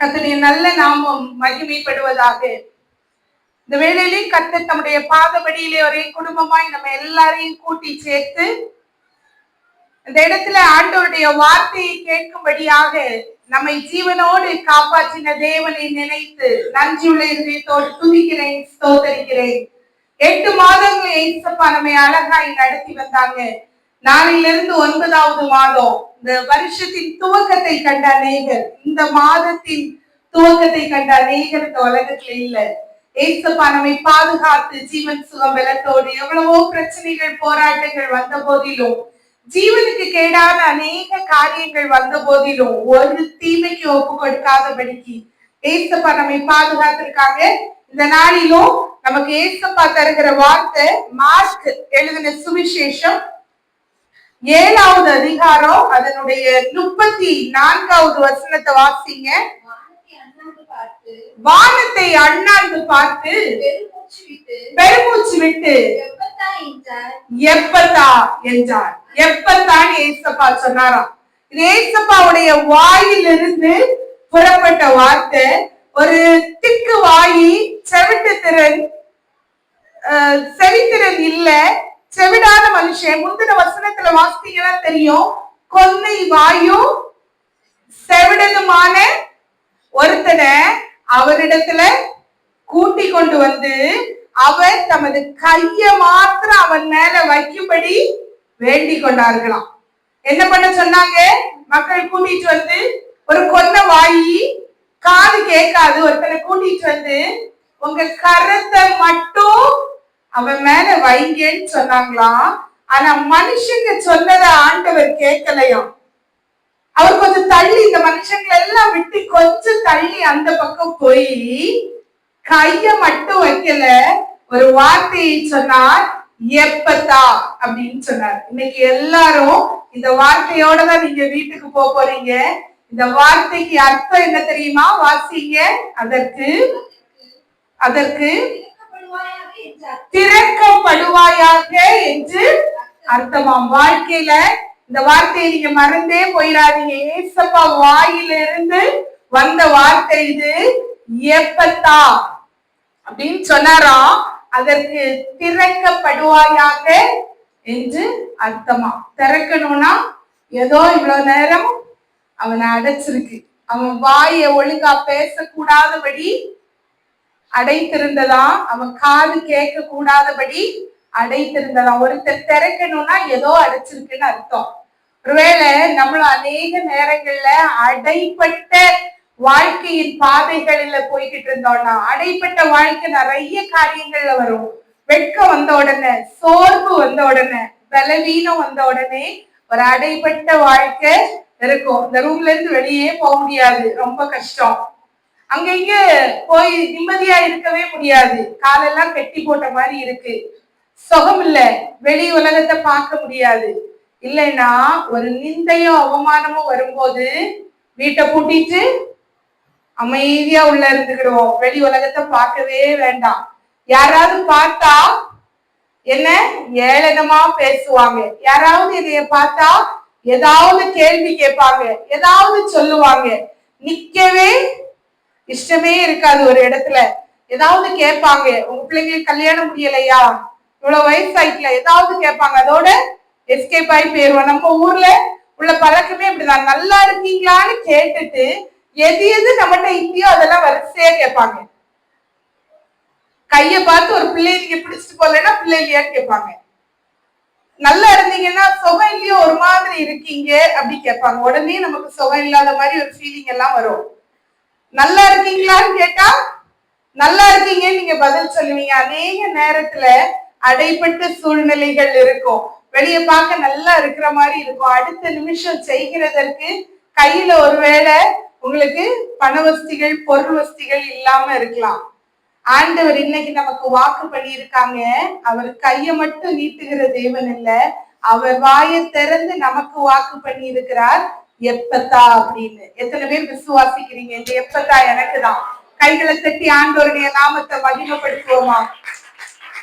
கத்தனுடைய நல்ல நாமம் மகிமைப்படுவதாக. இந்த வேளையிலே கர்த்தர் தம்முடைய பாதபடியிலே ஒரே குடும்பமாய் நம்ம எல்லாரையும் கூட்டி சேர்த்து இந்த இடத்துல ஆண்டவருடைய வார்த்தையை கேட்கும்படியாக நம்மை ஜீவனோடு காப்பாற்றின தேவனை நினைத்து நன்றியுள்ள இதயத்தோடு துதிக்கிறேன் ஸ்தோத்தரிக்கிறேன். எட்டு மாதங்கள் ஏசப்பா நம்மை அழகாய் நடத்தி வந்தாங்க. நாளிலிருந்து ஒன்பதாவது மாதம் இந்த வருஷத்தின் துவக்கத்தை கண்ட அநேகர் இந்த மாதத்தின் துவக்கத்தை கண்ட அநேகர் இந்த உலகத்துல இல்ல. ஏசப்பா நம்மை பாதுகாத்து ஜீவன் சுகம் பலத்தோடு எவ்வளவோ பிரச்சனைகள் போராட்டங்கள் வந்த போதிலும் ஜீவனுக்கு கேடான அநேக காரியங்கள் வந்த போதிலும் ஒரு தீமைக்கு ஒப்பு கொடுக்காதபடிக்கு ஏசப்பா நம்மை பாதுகாத்திருக்காங்க. இந்த நாளிலும் நமக்கு ஏசப்பா தருகிற வார்த்தை மார்க் எழுதின சுவிசேஷம் ஏழாவது அதிகாரம் அதனுடைய முப்பத்தி நான்காவது வசனத்தை வாசிங்க. வானத்தை அண்ணாந்து பார்த்து பெருமூச்சு விட்டு எப்பத்தா என்றார்? எப்பத்தா என்றார். எப்பத்தான் ஏசப்பா சொன்னாராம். இது ஏசப்பாவுடைய வாயிலிருந்து புறப்பட்ட வார்த்தை ஒரு திக்கு வாயி செவிட்டு திறன் செவித்திறன் இல்ல செவிடான மனுஷன் முந்தின வசனத்துல வாசித்தீங்கன்னா தெரியும்? கொன்னை வாயும் செவிடனுமான ஒருத்தனை அவரிடத்துல கூட்டி கொண்டு வந்து அவர் தமது கைய மாத்திரம் அவன் மேல வைக்கும்படி வேண்டி கொண்டார்களாம். என்ன பண்ண சொன்னாங்க? மக்கள் கூட்டிட்டு வந்து ஒரு கொன்ன வாயி காது கேட்காது. ஒருத்தனை கூட்டிட்டு வந்து உங்க கரத்தை மட்டும் அவன் மேல வைங்கன்னு சொன்னாங்களாம் ஆனா மனுஷங்க சொன்னதை ஆண்டவர் கேட்கலையாம். அவர் கொஞ்சம் தள்ளி இந்த மனுஷங்களை எல்லாம் விட்டு கொஞ்சம் தள்ளி அந்த பக்கம் போய் கைய மட்டும் வைக்கல. ஒரு வார்த்தையை சொன்னார் எப்பத்தா? அப்படின்னு சொன்னார். இன்னைக்கு எல்லாரும் இந்த வார்த்தையோட தான் நீங்க வீட்டுக்கு போக போறீங்க. இந்த வார்த்தைக்கு அர்த்தம் என்ன தெரியுமா? வாசிங்க. அதற்கு அதற்கு திறக்கப்படுவாயாக என்று அர்த்தமாம். வாழ்க்கையில இந்த வார்த்தையை நீங்க மறந்தே போயிடாதீங்க. ஏசப்பா வாயிலிருந்து வந்த வார்த்தை இது எப்பத்தா அப்படின்னு சொன்னாராம் அதற்கு திறக்கப்படுவாயாக என்று அர்த்தமா. திறக்கணும்னா ஏதோ இவ்வளவு நேரம் அவனை அடைச்சிருக்கு. அவன் வாயை ஒழுங்கா பேசக்கூடாதபடி அடைத்திருந்ததா? அவன் காது கேட்க கூடாதபடி அடைத்திருந்ததா? ஒருத்தர் திறக்கணும்னா ஏதோ அடைச்சிருக்குன்னு அர்த்தம். ஒருவேளை நம்மளும் அநேக நேரங்கள்ல அடைப்பட்ட வாழ்க்கையின் பாதைகளில போய்கிட்டு இருந்தோம்னா அடைப்பட்ட வாழ்க்கை நிறைய காரியங்கள்ல வரும். வெட்கம் வந்த உடனே சோர்வு வந்த உடனே பலவீனம் வந்த உடனே ஒரு அடைப்பட்ட வாழ்க்கை இருக்கும். இந்த ரூம்ல இருந்து வெளியே போக முடியாது. ரொம்ப கஷ்டம். அங்க இங்க போய் நிம்மதியா இருக்கவே முடியாது. காலெல்லாம் கெட்டி போட்ட மாதிரி இருக்கு. சுகம் இல்ல வெளி உலகத்தை பார்க்க முடியாது. இல்லைன்னா ஒரு நிந்தையும் அவமானமும் வரும்போது வீட்டை பூட்டிட்டு அமைதியா உள்ள இருந்துக்கிடுவோம். வெளி உலகத்தை பார்க்கவே வேண்டாம். யாராவது பார்த்தா என்ன? ஏளனமா பேசுவாங்க. யாராவது இதைய பார்த்தா ஏதாவது கேள்வி கேட்பாங்க. ஏதாவது சொல்லுவாங்க. நிக்கவே இஷ்டமே இருக்காது ஒரு இடத்துல. ஏதாவது கேட்பாங்க உங்க பிள்ளைங்களுக்கு கல்யாணம் முடியலையா? இவ்வளவு வயசாயிக்கல ஏதாவது கேட்பாங்க. அதோட எஸ்கேப் ஆகி போயிருவோம். நம்ம ஊர்ல உள்ள பழக்கமே இப்படிதான். நல்லா இருக்கீங்களான்னு கேட்டுட்டு எது எது நம்மகிட்ட இல்லையோ அதெல்லாம் வரிசையா கேட்பாங்க. கைய பார்த்து ஒரு பிள்ளை நீங்க பிடிச்சிட்டு போலன்னா பிள்ளை இல்லையான்னு கேட்பாங்க. நல்லா இருந்தீங்கன்னா சுகம் இல்லையோ? ஒரு மாதிரி இருக்கீங்க? அப்படி கேட்பாங்க. உடனே நமக்கு சுகம் இல்லாத மாதிரி ஒரு ஃபீலிங் எல்லாம் வரும். நல்லா இருக்கீங்களான்னு கேட்டா நல்லா இருக்கீங்கன்னு நீங்க பதில் சொல்லுவீங்க. அநேக நேரத்துல அடைப்பட்ட சூழ்நிலைகள் இருக்கும். வெளிய பார்க்க நல்லா இருக்கிற மாதிரி இருக்கும். அடுத்த நிமிஷம் செய்கிறதற்கு கையில ஒருவேளை உங்களுக்கு பண வசதிகள் பொருள் வசதிகள் இல்லாம இருக்கலாம். ஆண்டவர் இன்னைக்கு நமக்கு வாக்கு பண்ணியிருக்காங்க. அவர் கையை மட்டும் நீட்டுகிற தேவன் இல்ல. அவர் வாயை திறந்து நமக்கு வாக்கு பண்ணி இருக்கிறார் எப்பத்தா அப்படின்னு? எத்தனை பேர் விசுவாசிக்கிறீங்க? இந்த எப்பத்தா எனக்கு தான் கைகளை தட்டி ஆண்டோருடைய நாமத்தை மகிமைப்படுத்துவோமா?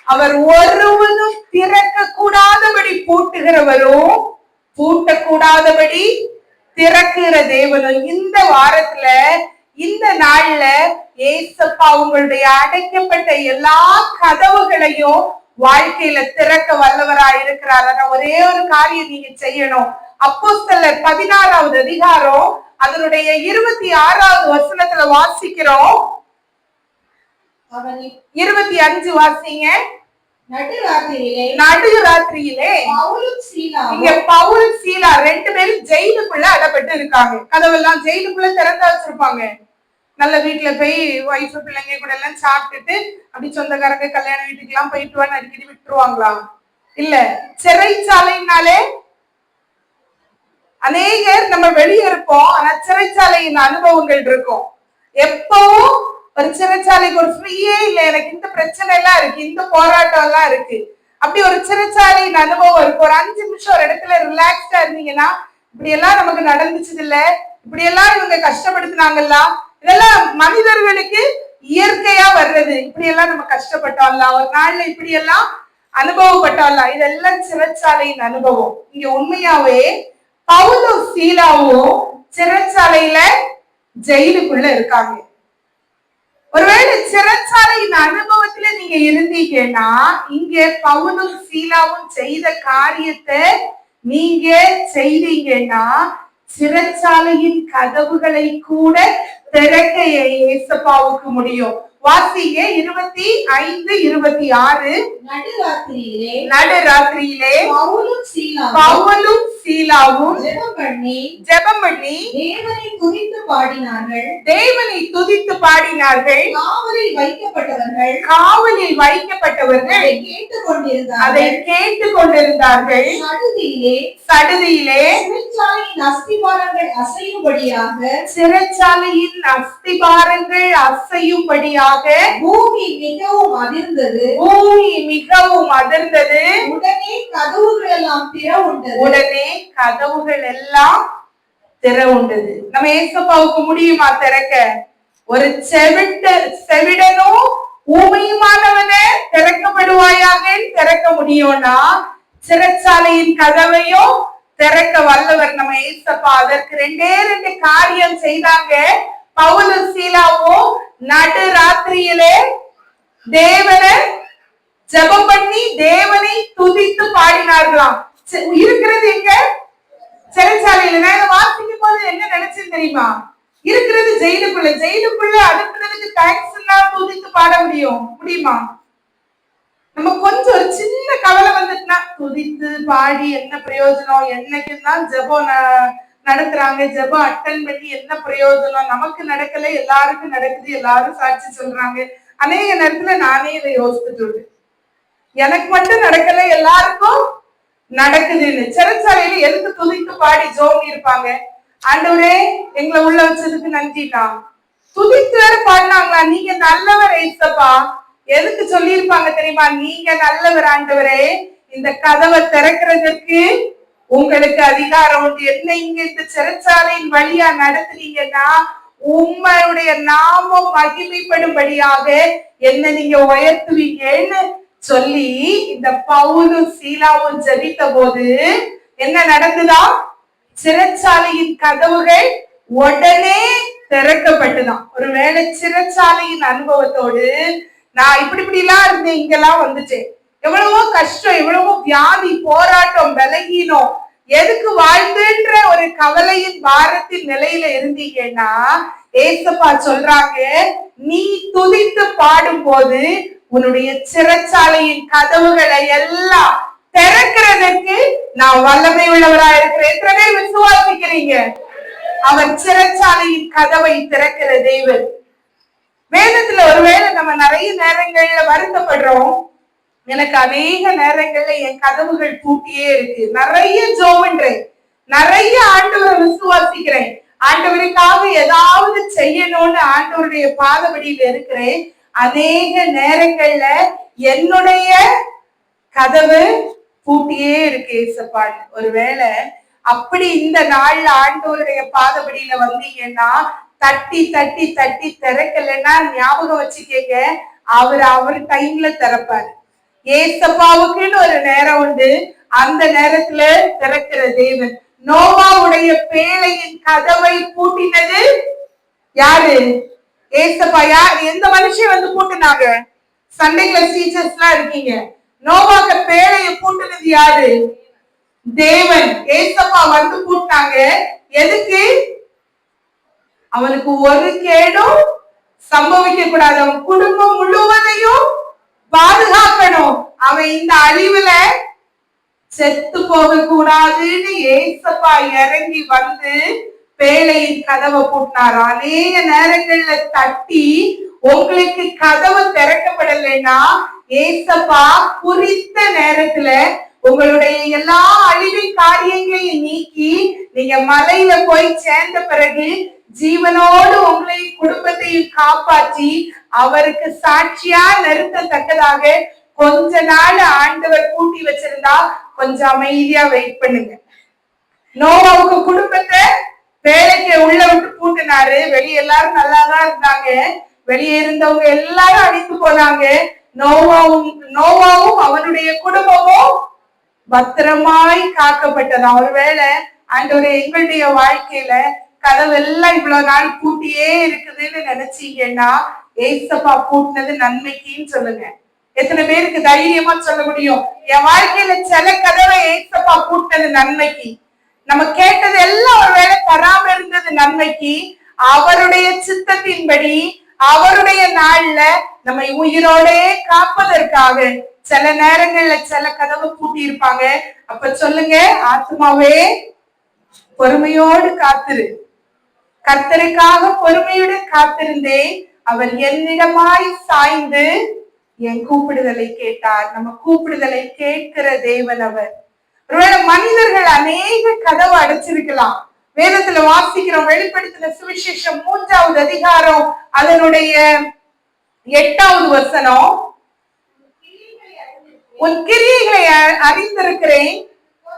அவர் ஒருவனும் திறக்க கூடாதபடி பூட்டுகிறவரும் பூட்டக்கூடாதபடி திறக்கிற தேவனும் இந்த வாரத்துல இந்த நாள்ல ஏசப்பா உங்களுடைய அடைக்கப்பட்ட எல்லா கதவுகளையும் வாழ்க்கையில திறக்க வல்லவரா இருக்கிறார் ஒரே ஒரு காரியம் நீங்க செய்யணும். அப்போஸ்தலர் பதினாறாவது அதிகாரம் அதனுடைய இருபத்தி ஆறாவது வசனத்துல வாசிக்கிறோம். இருபத்தி அஞ்சு வாசிங்க. நடு ராத்திரியிலே இங்க பவுல் சீலா ரெண்டு பேரும் ஜெயிலுக்குள்ள அடப்பட்டு இருக்காங்க. கதவெல்லாம் ஜெயிலுக்குள்ள திறந்து வச்சிருப்பாங்க. நல்ல வீட்டுல போய் வயசு பிள்ளைங்க கூட எல்லாம் சாப்பிட்டுட்டு அப்படி சொந்தக்காரங்க கல்யாண வீட்டுக்கு எல்லாம் போயிட்டு வான்னு அடிக்கடி விட்டுருவாங்களா? இல்ல. சிறைச்சாலைனாலே அநேகர் நம்ம வெளியே இருப்போம் ஆனா சிறைச்சாலையின் அனுபவங்கள் இருக்கும். எப்பவும் ஒரு சிறைச்சாலைக்கு ஒரு ஃப்ரீயே இல்லை எனக்கு இந்த பிரச்சனை எல்லாம் இருக்கு இந்த போராட்டம் எல்லாம் இருக்கு. அப்படி ஒரு சிறைச்சாலையின் அனுபவம் இருக்கு. ஒரு அஞ்சு நிமிஷம் ஒரு இடத்துல ரிலாக்ஸ்டா இருந்தீங்கன்னா இப்படி எல்லாம் நமக்கு நடந்துச்சது இல்ல இப்படி எல்லாம் இவங்க கஷ்டப்படுத்தினாங்கல்லாம் இதெல்லாம் மனிதர்களுக்கு இயற்கையா வர்றது. இப்படி எல்லாம் நம்ம கஷ்டப்பட்டோம்ல ஒரு நாள்ல இப்படி எல்லாம் அனுபவப்பட்டோம்ல இதெல்லாம் சிறைச்சாலையின் அனுபவம். இங்க உண்மையாவே பவுலும் சீலாவும் சிறைச்சாலையில ஜெயிலுக்குள்ள இருக்காங்க. ஒருவேளை சிறைச்சாலையின் அனுபவத்துல நீங்க இருந்தீங்கன்னா இங்க பவுலும் சீலாவும் செய்த காரியத்தை நீங்க செய்தீங்கன்னா சிறைச்சாலையின் கதவுகளை கூட திறக்க ஏசப்பாவுக்கு முடியும். வாசிங்க இருபத்தி ஐந்து இருபத்தி ஆறு. நடுராத்திரியிலே நடு ராத்திரியிலே பவுலும் சீலாவும் ஜெபம் பண்ணி ஜெபம் பண்ணி தேவனை துதித்து பாடினார்கள். தேவனை துதித்து பாடினார்கள். காவலில் வைக்கப்பட்டவர்கள். காவலில் வைக்கப்பட்டவர்கள் அதை கேட்டுக் கொண்டிருந்தார்கள் அதை கேட்டு கொண்டிருந்தார்கள் நடுவிலே சடுதியிலே சிறைச்சாலையின் அஸ்திபாரங்கள் அசையும்படியாக சிறைச்சாலையின் அஸ்திபாரங்கள் அசையும்படியாக பூமி மிகவும் அதிர்ந்தது. பூமி மிகவும் அதிர்ந்தது. உடனே கதவுகள் எல்லாம் திறவுண்டது. உடனே கதவுகள் எல்லாம் திறவுண்டது நம்ம ஏசப்பாவுக்கு முடியுமா திறக்க? ஒரு செவிட்ட செவிடனும் ஊமையுமானவனே திறக்கப்படுவாயாக திறக்க முடியும்னா சிறைச்சாலையின் கதவையும் திறக்க வல்லவர் நம்ம ஏசப்பா. அதற்கு ரெண்டே ரெண்டு காரியம் செய்தாங்க. பவுலும் சீலாவும் நடு ராத்திரியிலே தேவனை ஜபம் பண்ணி தேவனை துதித்து பாடினார்களாம். இருக்கிறது எங்க? சிறைச்சாலையில. நான் இதை வாசிக்கும் போது என்ன நினைச்சேன் தெரியுமா? இருக்கிறது ஜெயிலுக்குள்ள. ஜெயிலுக்குள்ள அனுப்புனதுக்கு தேங்க்ஸ் எல்லாம் தூதித்து பாட முடியும். முடியுமா? நம்ம கொஞ்சம் ஒரு சின்ன கவலை வந்துட்டுனா துதித்து பாடி என்ன பிரயோஜனம்? என்னைக்குன்னா ஜபம் ஜெபம் ந- நடத்துறாங்க? ஜெபம் அட்டன் பண்ணி என்ன பிரயோஜனம்? நமக்கு நடக்கல எல்லாருக்கும் நடக்குது எல்லாரும் சாட்சி சொல்றாங்க. அநேக நேரத்துல நானே இதை யோசிச்சுட்டு எனக்கு மட்டும் நடக்கல எல்லாருக்கும் நடக்குதுன்னு. சிறைச்சாலையில எதுக்கு துதித்து பாடி ஜோம் இருப்பாங்க? ஆண்டவரே எங்களை உள்ள வச்சதுக்கு நன்றிண்ணா. துதித்து வேற பாடினாங்களா? நீங்க நல்லவர் ஏசப்பா. எதுக்கு சொல்லியிருப்பாங்க தெரியுமா? நீங்க நல்லவர் ஆண்டவரே. இந்த கதவை திறக்கிறதுக்கு உங்களுக்கு அதிகாரம் உண்டு. என்ன இங்க இந்த சிறைச்சாலையின் வழியா நடத்துனீங்கன்னா உம்மையுடைய நாமம் மகிமைப்படும்படியாக என்ன நீங்க உயர்த்துவீங்கன்னு சொல்லி இந்த பவுலும் சீலாவும் ஜெபித்த போது என்ன நடந்ததா சிறைச்சாலையின் கதவுகள் உடனே திறக்கப்பட்டுதான். ஒருவேளை சிறைச்சாலையின் அனுபவத்தோடு நான் இப்படி இப்படி எல்லாம் இருந்தேன் இங்கெல்லாம் வந்துட்டேன். எவ்வளவோ கஷ்டம் எவ்வளவோ வியாதி போராட்டம் விலகினோம். எதுக்கு வாழ்ந்துன்ற ஒரு கவலையின் பாரத்தின் நிலையில இருந்தீங்கன்னா ஏசப்பா சொல்றாங்க நீ துதித்து பாடும்போது உன்னுடைய சிறைச்சாலையின் கதவுகளை எல்லாம் திறக்கிறதுக்கு நான் வல்லமை உள்ளவரா இருக்கிறேன். எத்தனை பேர் விசுவாசிக்கிறீங்க? அவர் சிறைச்சாலையின் கதவை திறக்கிற தெய்வன் வேதத்துல ஒருவேளை நம்ம நிறைய நேரங்கள்ல வருத்தப்படுறோம். எனக்கு அநேக நேரங்கள்ல என் கதவுகள் பூட்டியே இருக்கு. நிறைய ஜோமன்றேன் நிறைய ஆண்டவரை விசுவாசிக்கிறேன். ஆண்டவருக்காக ஏதாவது செய்யணும்னு ஆண்டவருடைய பாதபடியில இருக்கிறேன். அநேக நேரங்கள்ல என்னுடைய கதவு பூட்டியே இருக்கு ஏசப்பாடு ஒருவேளை அப்படி இந்த நாள்ல ஆண்டோருடைய பாதபடியில வந்தீங்கன்னா தட்டி தட்டி தட்டி திறக்கலைன்னா ஞாபகம் வச்சுக்கேங்க அவர் அவர் டைம்ல திறப்பாரு. ஏசப்பாவுக்குன்னு ஒரு நேரம் உண்டு. அந்த நேரத்துல திறக்கிற தேவன். நோவாவுடைய பேழையின் கதவை பூட்டினது யாரு? ஏசப்பா எந்த மனுஷன் வந்து கூட்டினாங்க? சண்டே டீச்சர்ஸ் எல்லாம் இருக்கீங்க. நோவாக்க பேழைய கூட்டினது யாரு? தேவன். ஏசப்பா வந்து கூட்டினாங்க. எதுக்கு? அவனுக்கு ஒரு கேடும் சம்பவிக்க கூடாது அவன் குடும்பம் முழுவதையும் பாதுகாக்கணும். அவன் இந்த அழிவுல செத்து போக கூடாதுன்னு ஏசப்பா இறங்கி வந்து பேழையின் கதவை பூட்டினார். அநேக நேரங்கள்ல தட்டி உங்களுக்கு கதவு திறக்கப்படலைன்னா ஏசப்பா குறித்த நேரத்துல உங்களுடைய எல்லா அழிவு காரியங்களையும் நீக்கி நீங்க மலையில போய் சேர்ந்த பிறகு ஜீவனோடு உங்களை குடும்பத்தையும் காப்பாற்றி அவருக்கு சாட்சியா நிறுத்தத்தக்கதாக கொஞ்ச நாள் ஆண்டவர் கூட்டி வச்சிருந்தா கொஞ்சம் அமைதியா வெயிட் பண்ணுங்க. நோவாவுக்கு குடும்பத்தை வேலைக்கு உள்ள விட்டு பூட்டினாரு வெளியே எல்லாரும் நல்லா தான் இருந்தாங்க. வெளியே இருந்தவங்க எல்லாரும் அழிந்து போனாங்க. நோவாவும் நோவாவும் அவனுடைய குடும்பமும் பத்திரமாய் காக்கப்பட்டது. அவர் வேலை ஆண்டவரே எங்களுடைய வாழ்க்கையில கதவெல்லாம் இவ்வளவு நாள் பூட்டியே இருக்குதுன்னு நினைச்சீங்கன்னா ஏசப்பா பூட்டினது நன்மைக்குன்னு சொல்லுங்க. எத்தனை பேருக்கு தைரியமா சொல்ல முடியும்? என் வாழ்க்கையில சில கதவை ஏசப்பா பூட்டினது நன்மைக்கு. நம்ம கேட்டது எல்லாம் ஒருவேளை தராம இருந்தது நன்மைக்கு அவருடைய சித்தத்தின்படி அவருடைய நாள்ல நம்மை உயிரோடே காப்பதற்காக சில நேரங்கள்ல சில கதவை பூட்டி இருப்பாங்க அப்ப சொல்லுங்க ஆத்மாவே பொறுமையோடு காத்திரு. கர்த்தருக்காக பொறுமையுடன் காத்திருந்தேன். அவர் என்னிடமாய் சாய்ந்து என் கூப்பிடுதலை கேட்டார். நம்ம கூப்பிடுதலை கேட்கிற தேவன் அவர். ஒருவேளை மனிதர்கள் அநேக கதவை அடைச்சிருக்கலாம். வேதத்துல வாசிக்கிறோம் வெளிப்படுத்தின சுவிசேஷம் மூன்றாவது அதிகாரம் அதனுடைய எட்டாவது வசனம். உன் கிரியைகளை அறிந்திருக்கிறேன்.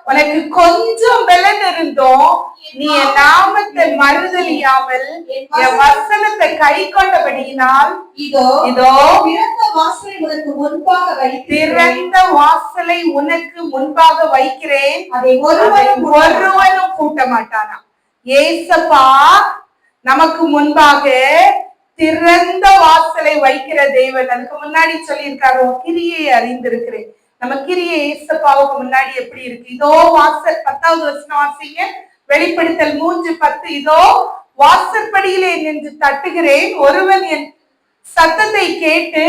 உனக்கு கொஞ்சம் பலன் இருந்தோம் நீ என் நாமத்தை மறுதலியாமல் என் வசனத்தை கை கொண்டபடியினால் இதோ இதோ பிறந்த வாசலை உனக்கு முன்பாக திறந்த வாசலை உனக்கு முன்பாக வைக்கிறேன். அதை ஒருவரும் ஒருவனும் பூட்ட மாட்டானா ஏசப்பா நமக்கு முன்பாக திறந்த வாசலை வைக்கிற தேவன். அதுக்கு முன்னாடி சொல்லியிருக்காரு கிரியை அறிந்திருக்கிறேன். நம்ம கிரியை ஏசப்பாவுக்கு முன்னாடி எப்படி இருக்கு? இதோ வாசல் பத்தாவது வசனம் வாசிங்க. வெளிப்படுத்தல் மூன்று பத்து. இதோ வாசற்படியிலே நின்று தட்டுகிறேன். ஒருவன் என் சத்தத்தை கேட்டு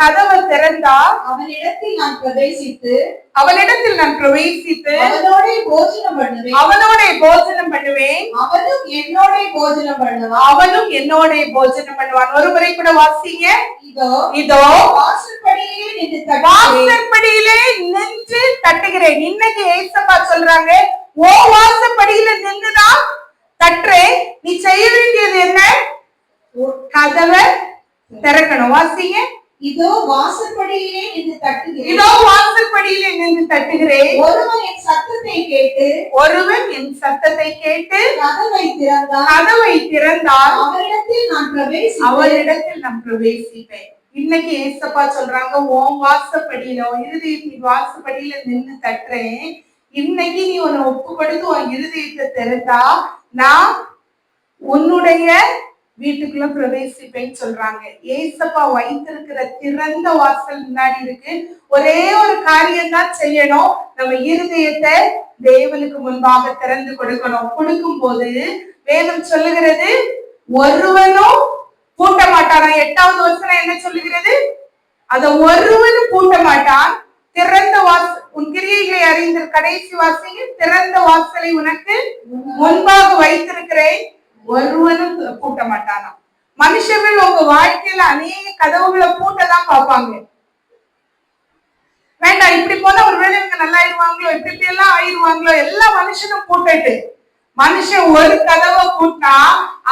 கதவை திறந்தால் அவனிடத்தில் நான் பிரவேசித்து அவனிடத்தில் நான் பிரவேசித்து அவனோட போஜனம் பண்ணுவேன். அவனோட போஜனம் பண்ணுவேன். அவனும் என்னோட போஜனம் பண்ணுவான். அவனும் என்னோட போஜனம் பண்ணுவான். ஒரு முறை கூட வாசிங்க. இதோ வாசற்படியிலே நின்று தட்டுகிறேன். இன்னைக்கு ஏசப்பா சொல்றாங்க ஓ வாசற்படியில நின்றுதான் தட்டுறேன். நீ செய்ய வேண்டியது என்ன? கதவை திறக்கணும். வாசிங்க. இதோ வாசற்படியிலே நின்று தட்டுகிறேன். இதோ வாசற்படியில நின்று தட்டுகிறேன். ஒருவன் என் சத்தத்தை கேட்டு ஒருவன் என் சத்தத்தை கேட்டு கதவை திறந்தான் கதவை திறந்தால் அவரிடத்தில் நான் பிரவேசித்து அவரிடத்தில் நான் பிரவேசிப்பேன். இன்னைக்கு ஏசப்பா சொல்றாங்க உன் வாசப்படியில இருதயத்தின் வாசப்படியில நின்னு தட்டுறேன். இன்னைக்கு நீ உன்னை ஒப்பு கொடுத்து உன் இருதயத்தை திறந்தா நான் உன்னுடைய வீட்டுக்குள்ள பிரவேசிப்பேன்னு சொல்றாங்க. ஏசப்பா வைத்திருக்கிற திறந்த வாசல் முன்னாடி இருக்கு. ஒரே ஒரு காரியம் தான் செய்யணும். நம்ம இருதயத்தை தேவனுக்கு முன்பாக திறந்து கொடுக்கணும். கொடுக்கும் போது வேதம் சொல்லுகிறது ஒருவனும் பூட்ட மாட்டானா எட்டாவது வசனம் என்ன சொல்லுகிறது? அத ஒருவனும் பூட்ட மாட்டான் திறந்த வாச உன் கிரியைகளை அறிந்த கடைசி வாசிங்க திறந்த வாசலை உனக்கு முன்பாக வைத்திருக்கிறேன். ஒருவனும் பூட்ட மாட்டானா மனுஷர்கள் உங்க வாழ்க்கையில அநேக கதவுகளை பூட்டதான் பார்ப்பாங்க. வேண்டாம் இப்படி போனா ஒருவேளை இவங்க நல்லா ஆயிடுவாங்களோ இப்படி இப்படி எல்லாம் ஆயிடுவாங்களோ எல்லா மனுஷனும் பூட்டட்டு. மனுஷன் ஒரு கதவை பூட்டா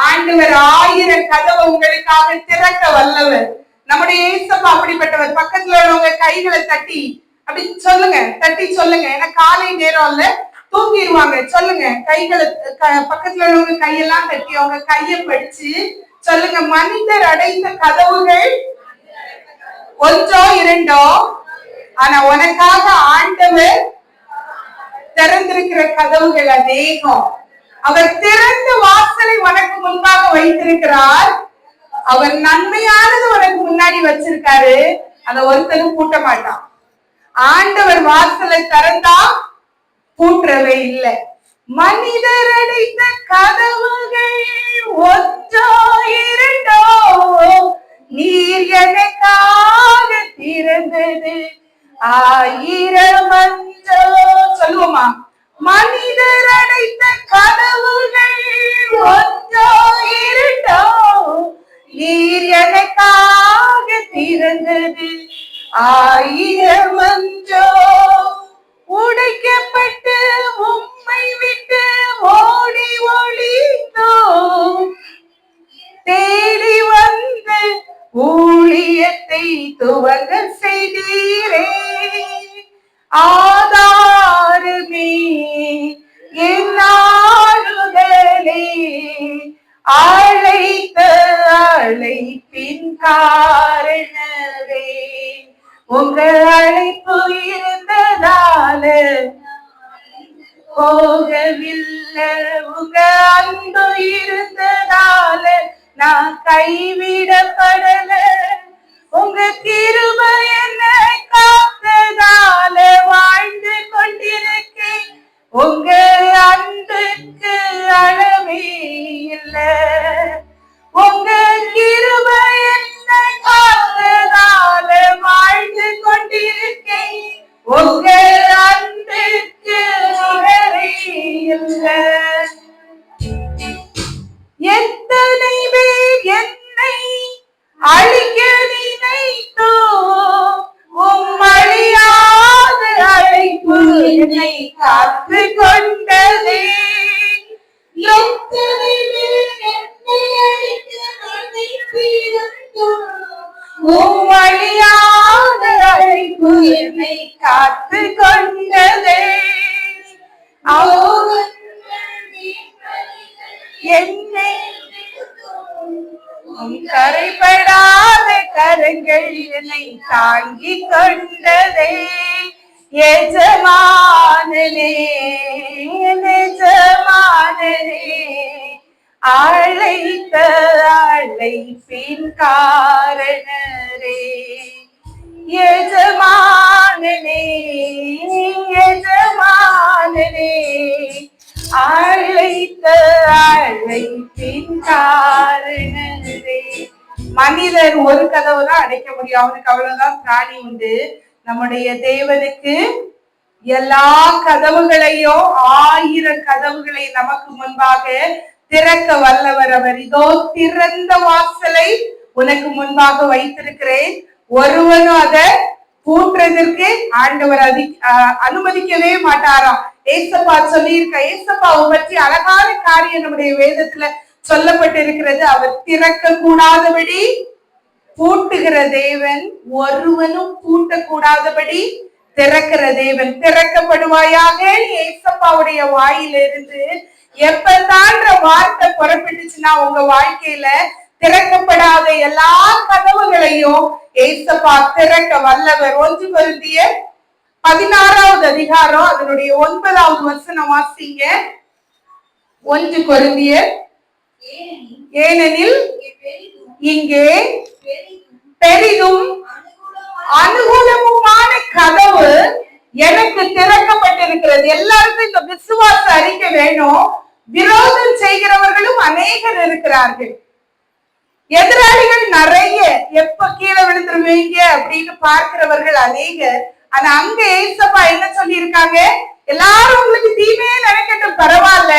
ஆண்டவர் ஆயிரம் கதவை உங்களுக்காக திறக்க வல்லவர். நம்முடைய ஏசப்பா அப்படிப்பட்டவர். பக்கத்துல உள்ளவங்க கைகளை தட்டி அப்படி சொல்லுங்க தட்டி சொல்லுங்க. ஏன்னா காலை நேரம் இல்ல. தூங்கிடுவாங்க சொல்லுங்க. கைகளை பக்கத்துல உள்ளவங்க கையெல்லாம் கட்டி அவங்க கையை படிச்சு சொல்லுங்க. மனிதர் அடைந்த கதவுகள் ஒன்றோ இரண்டோ ஆனா உனக்காக ஆண்டவர் திறந்திருக்கிற கதவுகள் அநேகம். அவர் திறந்த வாசலை உனக்கு முன்பாக வைத்திருக்கிறார். அவர் நன்மையானது உனக்கு முன்னாடி வச்சிருக்காரு. அதை ஒருத்தரும் பூட்ட மாட்டான் ஆண்டவர் வாசலை திறந்தா கூற்றவே இல்லை. மனிதர் அடைத்த கதவுகள் ஒன்றோ இரண்டோ? நீர் எனக்காக திறந்தது ஆயிரம் அஞ்சோ சொல்லுவோமா? மனிதர் அடைத்த கதவுகள் ஒன்றோ இரண்டோ? நீர் எனக்காக திறந்தது ஆயிரம் அஞ்சோ உடைக்கப்பட்டு உம்மை விட்டு ஓடி ஒளிந்தோம். தேடி வந்து ஊழியத்தை துவங்க செய்தீரே. ஆதாரமே என்னாடுதலே அழைத்த அழைப்பின் காரணரே உங்கள் அழைப்பு இருந்ததால போகவில்லை. உங்கள் அன்பு இருந்ததால நான் கைவிடப்படல. உங்க கிருபை என்னை உம் அழியாத அழைப்பு என்னை காத்து கொண்டதே என்னை கரைபடாத கரங்கள் என்னை கொண்டதே. எஜமானனே எஜமானனே. அழைத்த அழைப்பின் காரணரே. எஜமானனே எஜமானனே அழைத்த அழைப்பின் காரணரே. மனிதர் ஒரு கதவு தான் அடைக்க முடியும். அவனுக்கு அவ்வளவுதான் பிராணி உண்டு. நம்முடைய தேவனுக்கு எல்லா கதவுகளையும் ஆயிரம் கதவுகளை நமக்கு முன்பாக திறக்க வல்லவர் அவர். இதோ திறந்த வாசலை உனக்கு முன்பாக வைத்திருக்கிறேன். ஒருவனும் அதை கூட்டுறதற்கு ஆண்டவர் அதி அனுமதிக்கவே மாட்டாராம் ஏசப்பா சொல்லியிருக்க ஏசப்பாவை பற்றி அழகான காரியம் நம்முடைய வேதத்துல சொல்லப்பட்டிருக்கிறது. அவர் திறக்க கூடாதபடி பூட்டுகிற தேவன் ஒருவனும் பூட்டக்கூடாதபடி திறக்கிற தேவன். திறக்கப்படுவாயாக ஏசப்பாவுடைய வாயிலிருந்து எப்பதான்ற வார்த்தை புறப்பட்டுச்சுன்னா உங்க வாழ்க்கையில திறக்கப்படாத எல்லா கதவுகளையும் ஏசப்பா திறக்க வல்லவர். ஒன்று பொருந்திய பதினாறாவது அதிகாரம் அதனுடைய ஒன்பதாவது வசனம் வாசிங்க. ஒன்று பொருந்திய ஏனெனில் இங்கே பெரிதும் அனுகூலமுமான கதவு எனக்கு திறக்கப்பட்டிருக்கிறது. எல்லாருக்கும் இந்த விசுவாச அறிக்கை வேணும். விரோதம் செய்கிறவர்களும் அநேகர் இருக்கிறார்கள். எதிராளிகள் நிறைய. எப்ப கீழே விழுந்துருவீங்க அப்படின்னு பார்க்கிறவர்கள் அநேகர். ஆனா அங்க ஏசப்பா என்ன சொல்லியிருக்காங்க? எல்லாரும் உங்களுக்கு தீமையே நினைக்கட்டும் பரவாயில்ல.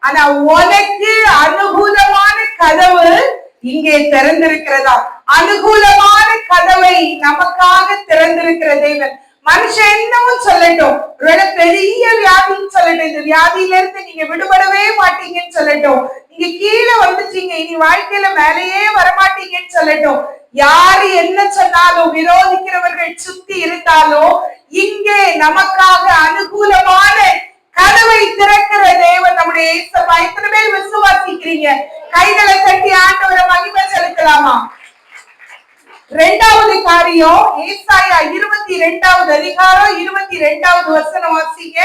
ஆனா உனக்கு அனுகூலமான கதவு இங்கே திறந்திருக்கிறதா? அனுகூலமான கதவை நமக்காக திறந்திருக்கிற தேவன். மனுஷன் என்னவும் சொல்லட்டும். ஒருவேளை பெரிய வியாதின்னு சொல்லட்டும். இந்த வியாதியில இருந்து நீங்க விடுபடவே மாட்டீங்கன்னு சொல்லட்டும். நீங்க கீழே வந்துட்டீங்க. இனி வாழ்க்கையில மேலேயே வரமாட்டீங்கன்னு சொல்லட்டும். யாரு என்ன சொன்னாலும் விரோதிக்கிறவர்கள் சுத்தி இருந்தாலும் இங்கே நமக்காக அனுகூலமான கதவை திறக்கிற தேவன் நம்முடைய இயேசப்பா எத்தனை பேர் விசுவாசிக்கிறீங்க. கைகளை தட்டி ஆண்டவரை மகிமை செலுத்தலாமா? ரெண்டாவது காரியம் ஏசாயா இருபத்தி ரெண்டாவது அதிகாரம் இருபத்தி ரெண்டாவது வசனம் வாசிங்க.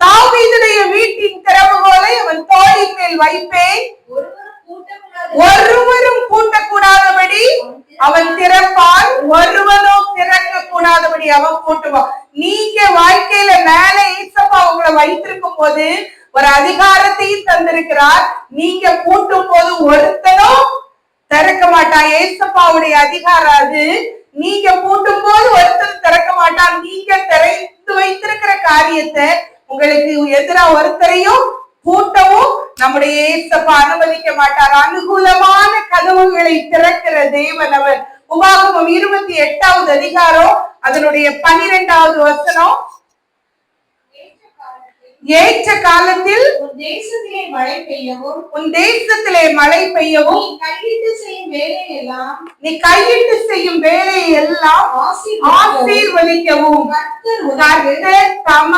தாவீதுடைய வீட்டின் திறவுகோலை அவன் தோளின் மேல் வைப்பேன். ஒருவரும் கூட்டக்கூடாது ஒருவரும் பூட்டக்கூடாதபடி அவன் திறப்பான். ஒருவனும் திறக்க கூடாதபடி அவன் பூட்டுவான் நீங்க வாழ்க்கையில மேல ஈசப்பா உங்களை வைத்திருக்கும் போது ஒரு அதிகாரத்தையும் தந்திருக்கிறார். நீங்க கூட்டும் போது ஒருத்தனும் திறக்க மாட்டான். ஏசப்பாவுடைய அதிகாரம் அது. நீங்க கூட்டும் போது ஒருத்தர் திறக்க மாட்டான். நீங்க திறந்து வைத்திருக்கிற காரியத்தை உங்களுக்கு எதிராக ஒருத்தரையும் கூட்டவும் நம்முடைய ஏசப்பா அனுமதிக்க மாட்டார். அனுகூலமான கதவுகளை திறக்கிற தேவன் அவர். உபாகமம் இருபத்தி எட்டாவது அதிகாரம் அதனுடைய பனிரெண்டாவது வசனம். ஏற்ற காலத்தில் உன் தேசத்திலே மழை பெய்யவும் உன் தேசத்திலே மழை பெய்யவும் கையிட்டு செய்யும் வேலையெல்லாம் நீ கையிட்டு செய்யும் வேலையை எல்லாம் ஆசீர்வதிக்கவும். கர்த்தர் தம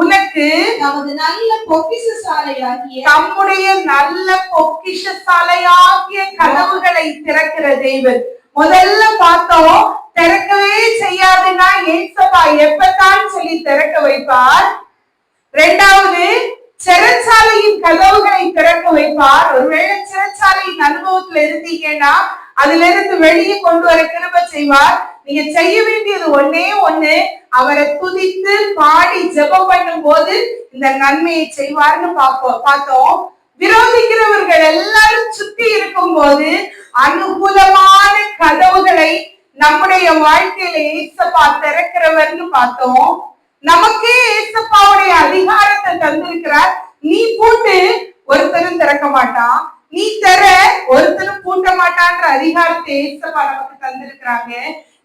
உனக்கு நமது நல்ல பொக்கிஷசாலையாகிய தம்முடைய நல்ல பொக்கிஷசாலையாகிய கதவுகளை திறக்கிற தேவன். முதல்ல பார்த்தோம் திறக்கவே செய்யாதுன்னா ஏசப்பா எப்பதான் சொல்லி திறக்க வைப்பார்? ரெண்டாவது சிறைச்சாலையின் கதவுகளை திறக்க வைப்பார். ஒருவேளை சிறைச்சாலையின் அனுபவத்துல இருந்தீங்கன்னா அதுல இருந்து வெளியே கொண்டு வர கிருப செய்வார். நீங்க செய்ய வேண்டியது ஒன்னே ஒண்ணு அவரை துதித்து பாடி ஜெபம் பண்ணும் போது இந்த நன்மையை செய்வார்னு பார்ப்போம் பார்த்தோம். விரோதிக்கிறவர்கள் எல்லாரும் சுத்தி இருக்கும் போது அனுகூலமான கதவுகளை நம்முடைய வாழ்க்கையில ஈசப்பா திறக்கிறவர்னு பார்த்தோம். நமக்கே ஏசப்பாவுடைய அதிகாரத்தை தந்திருக்கிறார். நீ பூட்டு ஒருத்தரும் திறக்க மாட்டான். நீ தர ஒருத்தரும் பூட்ட மாட்டான்ற அதிகாரத்தை ஏசப்பா நமக்கு தந்திருக்கிறாங்க.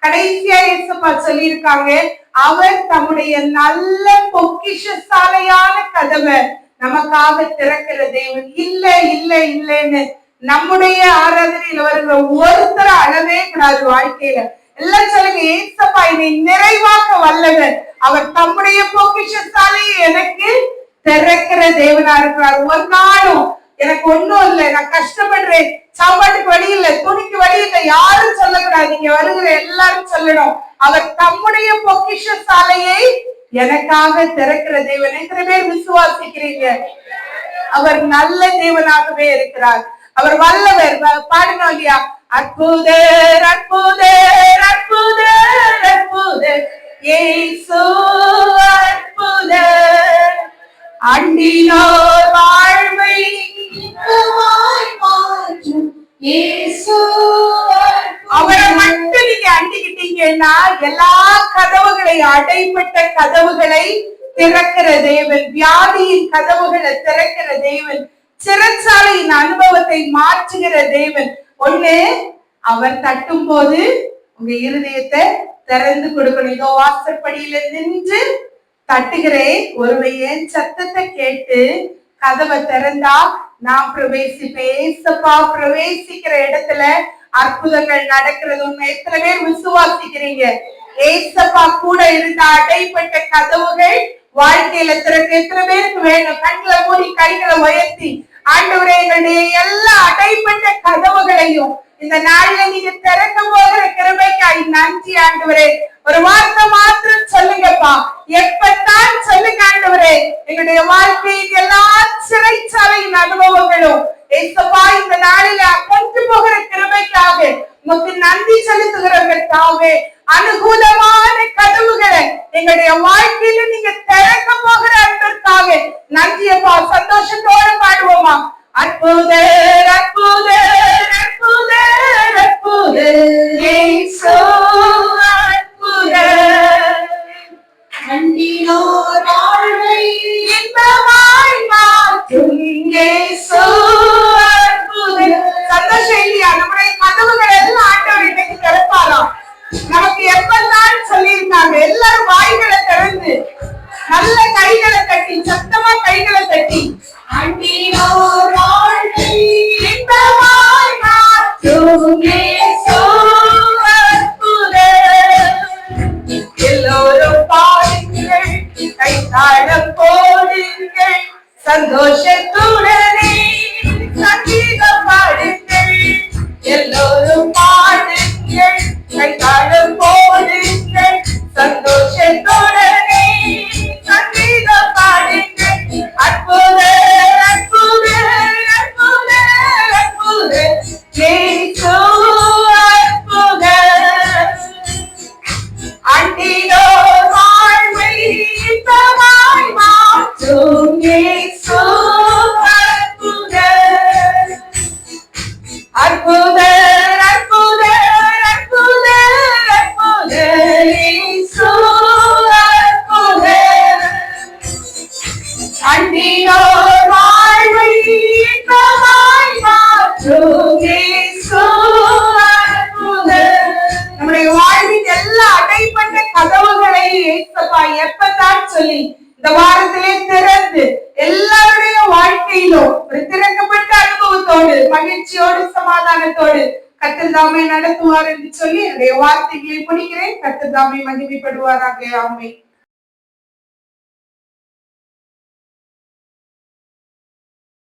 கடைசியா ஏசப்பா சொல்லியிருக்காங்க அவர் தம்முடைய நல்ல பொக்கிஷசாலையான கதவை நமக்காக திறக்கிற தேவன். இல்ல இல்ல இல்லைன்னு நம்முடைய ஆராதனையில வருகிற ஒருத்தர் அழவே கூடாது வாழ்க்கையில. எல்லாம் சொல்லுங்க ஏசப்பா என்னை நிறைவாக்க வல்லவர். அவர் தம்முடைய பொக்கிஷத்தாலே எனக்கு திறக்கிற தேவனா இருக்கிறார். ஒரு நாளும் எனக்கு ஒண்ணும் இல்லை. நான் கஷ்டப்படுறேன். சாப்பாட்டுக்கு வழி இல்லை. துணிக்கு வழி இல்லை. யாரும் சொல்லக்கூடாது. நீங்க வருகிற எல்லாரும் சொல்லணும். அவர் தம்முடைய பொக்கிஷசாலையை எனக்காக திறக்கிற தேவன். எத்தனை பேர் விசுவாசிக்கிறீங்க? அவர் நல்ல தேவனாகவே இருக்கிறார். அவர் வல்லவர். வ- பாடணும் இல்லையா? அற்புதர் அற்புதர் அற்புதர் அற்புதர். அண்டினோர் வாழ்வை இன்பமாய் மாற்றும் இயேசு அவரை மட்டும் நீங்க அண்டிக்கிட்டீங்கன்னா எல்லா கதவுகளை அடைப்பட்ட கதவுகளை திறக்கிற தேவன் வியாதியின் கதவுகளை திறக்கிற தேவன் சிறைச்சாலையின் அனுபவத்தை மாற்றுகிற தேவன். ஒண்ணு அவர் தட்டும் போது உங்க இருதயத்தை திறந்து கொடுக்கணும். இதோ வாசற்படியில நின்று தட்டுகிறேன் ஒருவர் என் சத்தத்தை கேட்டு கதவை திறந்தா நான் பிரவேசிப்பேன் ஏசப்பா பிரவேசிக்கிற இடத்துல அற்புதங்கள் நடக்கிறது. உண்மை எத்தனை பேர் விசுவாசிக்கிறீங்க? ஏசப்பா கூட இருந்த அடைப்பட்ட கதவுகள் வாழ்க்கையில திறக்க எத்தனை பேருக்கு வேணும்? கண்களை மூடி கைகளை உயர்த்தி ஆண்டவரே எங்களுடைய எல்லா அடைப்பட்ட கதவுகளையும் இந்த நாளில நீங்க திறக்க போகிற கிருபைக்காய் நன்றி ஆண்டவரே. ஒரு வார்த்தை மாத்திரம் சொல்லுங்கப்பா. எப்பத்தான் சொல்லுங்க ஆண்டவரே. எங்களுடைய வாழ்க்கையின் எல்லா சிறைச்சாலையின் அனுபவங்களும். ஏசப்பா இந்த நாளில கொண்டு போகிற கிருபைக்காக உமக்கு நன்றி செலுத்துகிறவர்களுக்காக அனுகூலமான கதவுகளை எங்களுடைய வாழ்க்கையில நீங்க திறக்க போகிற அன்பிற்காக நன்றியப்பா சந்தோஷத்தோட பாடுவோமா? அற்புத அற்புத அற்புத அற்புத. அற்புத. நன்றியோர் அண்டினோர் வாழ்வை இன்பமாய் மாற்றும் இயேசு அற்புதர். சந்தோஷம் இல்லையா? நம்முடைய கதவுகள் எல்லாம் ஆண்டவர் இன்னைக்கு திறப்பாராம் நமக்கு எப்பதான் சொல்லியிருக்காங்க? எல்லாரும் வாய்களை திறந்து நல்ல கைகளை தட்டி சத்தமா கைகளை தட்டி அண்டினோர் தாமே நடத்துவார் என்று சொல்லி